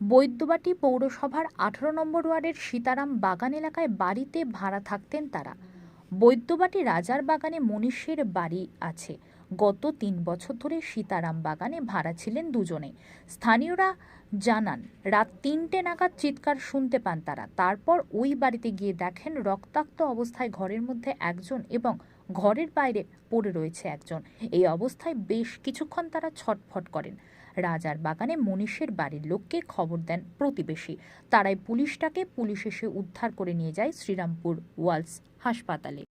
বৈদ্যবাটি পৌরসভার আঠারো নম্বর ওয়ার্ডের সীতারাম বাগান এলাকায় বাড়িতে ভাড়া থাকতেন তারা। বৈদ্যবাটি রাজার বাগানে মনীষীর বাড়ি আছে। গত তিন বছর ধরে সীতারাম বাগানে ভাড়া ছিলেন দুজনে। স্থানীয়রা জানান, রাত তিনটে নাগাদ চিৎকার শুনতে পান তারা। তারপর ওই বাড়িতে গিয়ে দেখেন রক্তাক্ত অবস্থায় ঘরের মধ্যে একজন এবং ঘরের বাইরে পড়ে রয়েছে একজন। এই অবস্থায় বেশ কিছুক্ষণ তারা ছটফট করেন। রাজার বাগানে মনীষের বাড়ির লোককে খবর দেন প্রতিবেশী। তারাই পুলিশটাকে পুলিশ এসে উদ্ধার করে নিয়ে যায় শ্রীরামপুর ওয়ালস হাসপাতালে।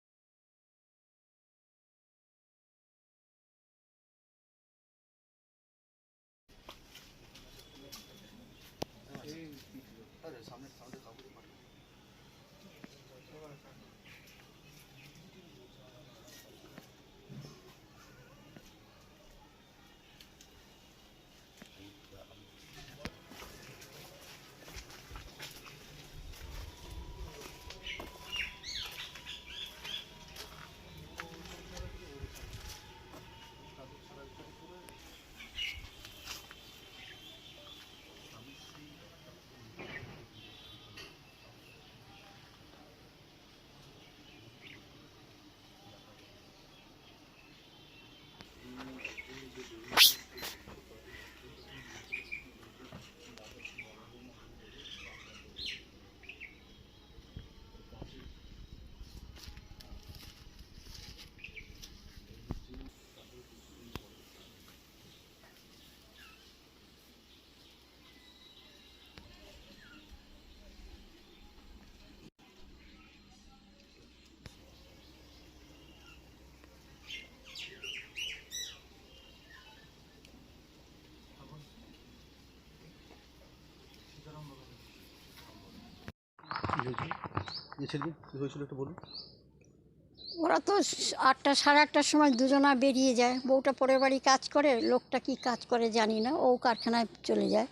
ওরা তো আটটা সাড়ে আটটার সময় দুজনা বেরিয়ে যায়। বউটা পরের বাড়ি কাজ করে লোকটা কি কাজ করে জানি না। ও কারখানায় চলে যায়।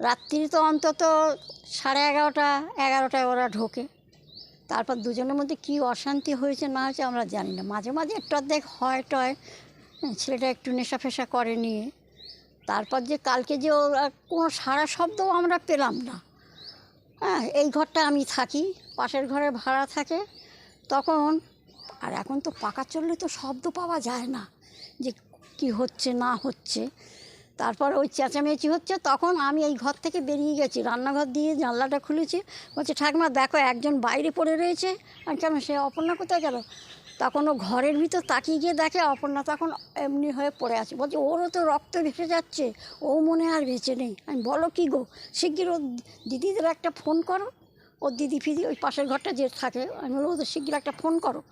রাত্রি তো অন্তত সাড়ে এগারোটা এগারোটায় ওরা ঢোকে। তারপর দুজনের মধ্যে কি অশান্তি হয়েছে না হয়েছে আমরা জানি না। মাঝে মাঝে একটু অর্ধেক হয় টয়। হ্যাঁ, ছেলেটা একটু নেশা ফেশা করে নিয়ে। তারপর যে কালকে যে ওরা কোনো সারা শব্দও আমরা পেলাম না। হ্যাঁ এই ঘরটা আমি থাকি, পাশের ঘরে ভাড়া থাকে। তখন, আর এখন তো পাকা চললে তো শব্দ পাওয়া যায় না যে কি হচ্ছে, না হচ্ছে। তারপর ওই চেঁচামেচি হচ্ছে, তখন আমি এই ঘর থেকে বেরিয়ে গেছি। রান্নাঘর দিয়ে জানলাটা খুলেছি, বলছে, ঠাকুমা, দেখো, একজন বাইরে পড়ে রয়েছে। আর কেন সে অপর্ণা কোথায় গেল? তখন ও ঘরের ভিতর তাকিয়ে গিয়ে দেখে, অপর্ণা তখন এমনি হয়ে পড়ে আছে। বলছে, ওরও তো রক্ত ভেসে যাচ্ছে, ও মনে আর বেঁচে নেই। আমি বলো, কী গো, শিগগির ও দিদিদের একটা ফোন করো। ওর দিদি ফিদি ওই পাশের ঘরটা যে থাকে, আমি ওদের শিগগির একটা ফোন করো।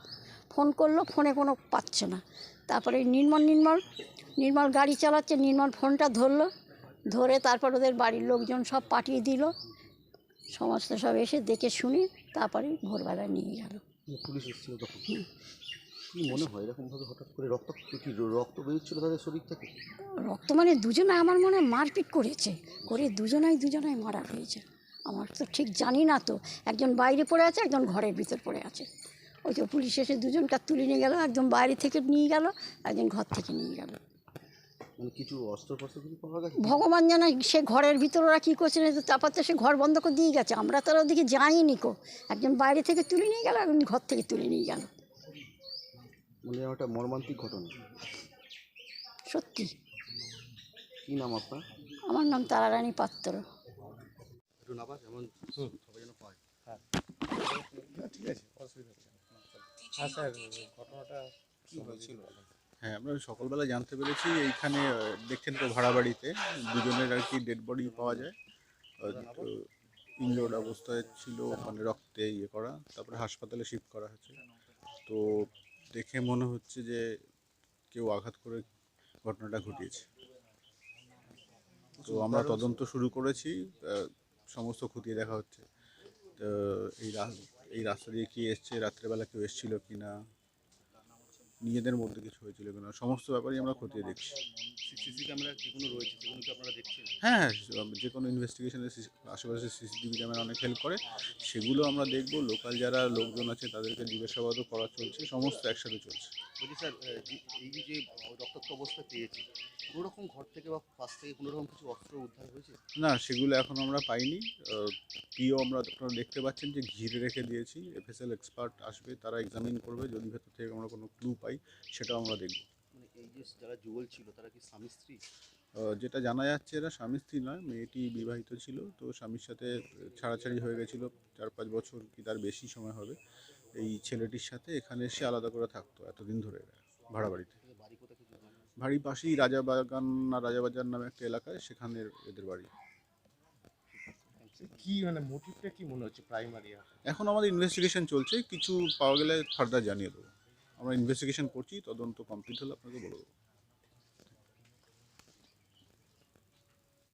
ফোন করল, ফোনে কোনো পাচ্ছে না। তারপরে নির্মল নির্মল নির্মল গাড়ি চালাচ্ছে নির্মল ফোনটা ধরলো ধরে তারপর ওদের বাড়ির লোকজন সব পাঠিয়ে দিল। সমস্ত সব এসে দেখে শুনে তারপরে ভোরবেলা নিয়ে গেল। পুলিশ এসেছিল তখন? কি মনে হয় এরকমভাবে হঠাৎ করে রক্ত কি রক্ত বেরোচ্ছিল তাদের শরীর থেকে? রক্ত মানে দুজনে আমার মনে হয় মারপিট করেছে। করে দুজনাই দুজনাই মারা হয়েছে। আমার তো ঠিক জানি না তো। একজন বাইরে পড়ে আছে একজন ঘরের ভিতর পড়ে আছে। ওই তো পুলিশ এসে দুজনকে তুলে নিয়ে গেল একজন বাইরে থেকে নিয়ে গেল একজন ঘর থেকে নিয়ে গেল। মানে কিছু ভগবান জানে সে ঘরের ভিতর ওরা কী করছে না তারপর তো সে ঘর বন্ধ করে দিয়ে গেছে। আমরা তো আর ওদিকে যাইনি কো। একজন বাইরে থেকে তুলে নিয়ে গেল একজন ঘর থেকে তুলে নিয়ে গেল। মানে মর্মান্তিক ঘটনা। সত্যি। কী নাম আপনার? আমার নাম তারারানী পাত্র একটু নাবাস এমন সবাই যেন পায়। ঠিক আছে অসুবিধা হচ্ছে না হ্যাঁ আমরা সকালবেলা জানতে পেরেছি এইখানে দেখছেন তো ভাড়া বাড়িতে দুজনের আর কি ডেড বডি পাওয়া যায়। ইনজোর্ড অবস্থায় ছিল মানে রক্তে ইয়ে করা, তারপরে হাসপাতালে শিফট করা হয়েছে। তো দেখে মনে হচ্ছে যে কেউ আঘাত করে ঘটনাটা ঘটিয়েছে। তো আমরা তদন্ত শুরু করেছি সমস্ত খতিয়ে দেখা হচ্ছে। তো এই এই রাস্তা দিয়ে কি এসছে রাত্রেবেলা কেউ এসেছিল কি না নিজেদের মধ্যে কিছু হয়েছিল কি না সমস্ত ব্যাপারই আমরা খতিয়ে দেখছি। সিসি ক্যামেরা যেগুলো রয়েছে? সেগুলো কি আপনারা দেখছেন? হ্যাঁ হ্যাঁ যে কোনো ইনভেস্টিগেশনে আশেপাশে সিসিটিভি ক্যামেরা অনেক হেল্প করে। সেগুলো আমরা দেখব লোকাল যারা লোকজন আছে তাদেরকে জিজ্ঞাসাবাদও করা চলছে সমস্ত একসাথে চলছে। বলছি স্যার এই যে যে রক্তাক্ত অবস্থা পেয়েছি কোনো রকম ঘর থেকে বা পাশ থেকে কোনো রকম কিছু অস্ত্র উদ্ধার হয়েছে? না সেগুলো এখন আমরা পাইনি। পিও আমরা আপনারা দেখতে পাচ্ছেন যে ঘিরে রেখে দিয়েছি। এফএসএল এক্সপার্ট আসবে তারা এক্সামিন করবে। যদি ভেতর থেকে আমরা কোনো ক্লু পাই সেটাও আমরা দেখব। মানে এই যে যারা যুগল ছিল তারা কি স্বামী স্ত্রী? যেটা জানা যাচ্ছে এরা স্বামী স্ত্রী নয় মেয়েটি বিবাহিত ছিল। তো স্বামীর সাথে ছাড়াছাড়ি হয়ে গেছিল। চার পাঁচ বছর কি তার বেশি সময় হবে। এই ছেলেটির সাথে এখানে এসে আলাদা করে থাকতো এতদিন ধরে ভাড়া বাড়িতে। বাড়ি পাশেই রাজাবাগান না রাজাবাজার নামে একটা এলাকায় সেখানে এদের বাড়ি। কি মানে মোটিভটা কি মনে হচ্ছে প্রাইমারি এখন আমাদের ইনভেস্টিগেশন চলছে কিছু পাওয়া গেলে ফার্দার জানিয়ে দেবো। আমরা ইনভেস্টিগেশন করছি তদন্ত কমপ্লিট হলে আপনাকে বলে দেবো।